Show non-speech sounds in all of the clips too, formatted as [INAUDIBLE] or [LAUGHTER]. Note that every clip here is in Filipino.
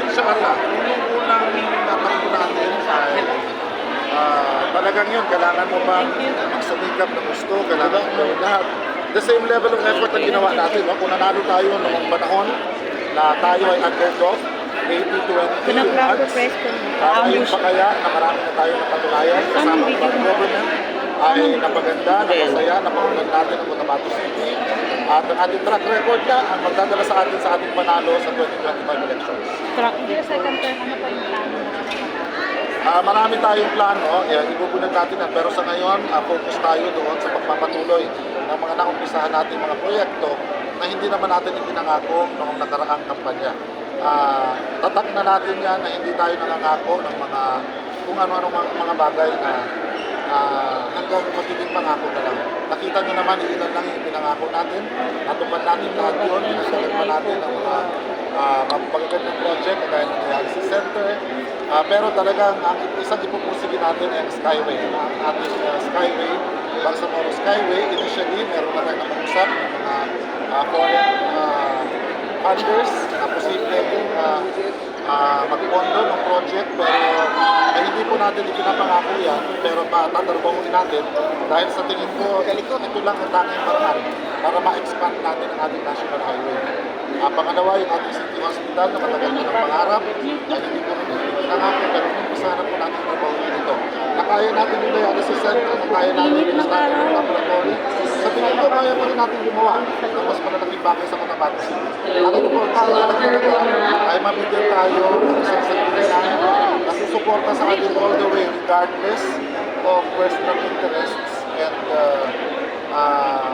Inshallah, yung unang natakbo natin ay ah, talagang yun, kailangan mo ba magsumikap ng gusto, kailangan mo lahat. The same level of effort na ginawa natin, no? kung nanalo tayo noong panahon na tayo ay underdog, 80-20 Pinaplato odds, press ko. Ah, ayun pa kaya na marami na tayo napatunayan kasama ang ay napaganda, napasaya, napakaganda natin ang Cotabato City at ang ating track record na ang magdadala sa atin sa ating panalo sa 2025 elections. Truck. Yung second term, ano pa yung plano? Ah, marami tayong plano, eh, ibubunod natin yan. Pero sa ngayon, ah, focus tayo doon sa pagpapatuloy ng mga naumpisahan nating mga proyekto na hindi naman natin ipinangako noong nakaraang kampanya. Ah, tatak na natin yan na hindi tayo nangangako ng mga kung ano-ano mga, mga bagay na ah, hanggang magiging pangako na lang. Nakita nyo naman, ilan lang yung pinangako natin. Natupad natin lahat yun. Pinasulat pa natin ang mga uh, mapagagandang project kagaya ng dialysis center. Ah, pero talagang ang isang ipupursige natin ay ang Skyway. Ang ating ah, Skyway, Bangsamoro Skyway, initially meron na tayong napag-usap ng mga ah, foreign ah, funders na posibleng uh, uh, magpondo ng project pero eh, hindi po natin ipinapangako yan pero tatarbahuin natin dahil sa tingin ko ito lang ang tanging paraan para ma-expand natin ang ating national highway. Uh, pangalawa yung ating city hospital na matagal na ng pangarap ay hindi po rin pinangako pero sana po natin trabahuin ito. Nakaya natin yung dialysis center, nakaya natin yung natin yung laboratory. Sa tingin ko, kaya pa rin natin gumawa ng mas malalaking bagay sa Cotabato City. Ang importante ay mabigyan tayo ng isang sanggunian na susuporta sa atin all the way regardless of personal interests and uh, uh,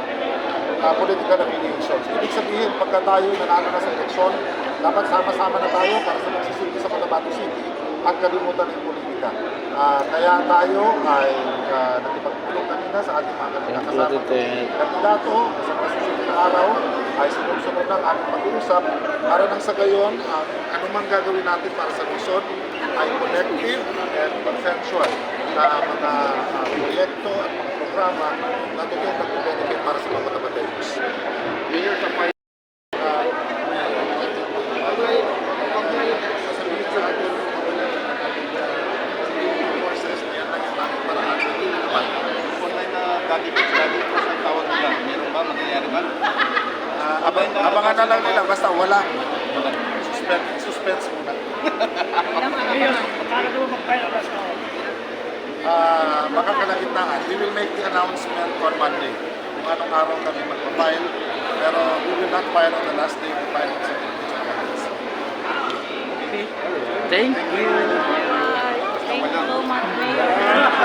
uh, political affiliations. Ibig sabihin, pagka tayo nanalo na sa eleksyon, dapat sama-sama na tayo para sa magsisilbi sa Cotabato City at kalimutan ng politika. Ah, kaya tayo ay uh, nakipagpulong kanina sa ating mga kasama kandidato sa mga susunod na araw ay sunod-sunod ang ating pag-uusap para nang sa gayon, ang anumang gagawin natin para sa Luzon ay collective and consensual na mga ah, proyekto at mga programa na totoong nag-benefit para sa mga Cotabateños. Mayor, sa fight, ah, sasabihin sa atin forces na yan ang isang paraan hindi naman. Online na dati po, dati po sa tawag nila. Meron ba? Mangyayari ba? Ah, abang, abangan na lang nila, basta walang suspense, suspense muna. [LAUGHS] Ah, baka kalagitnaan. We will make the announcement on Monday kung anong araw kami magpapile. Pero we will not file on the last day of the filing sa Thank you so much, Mayor.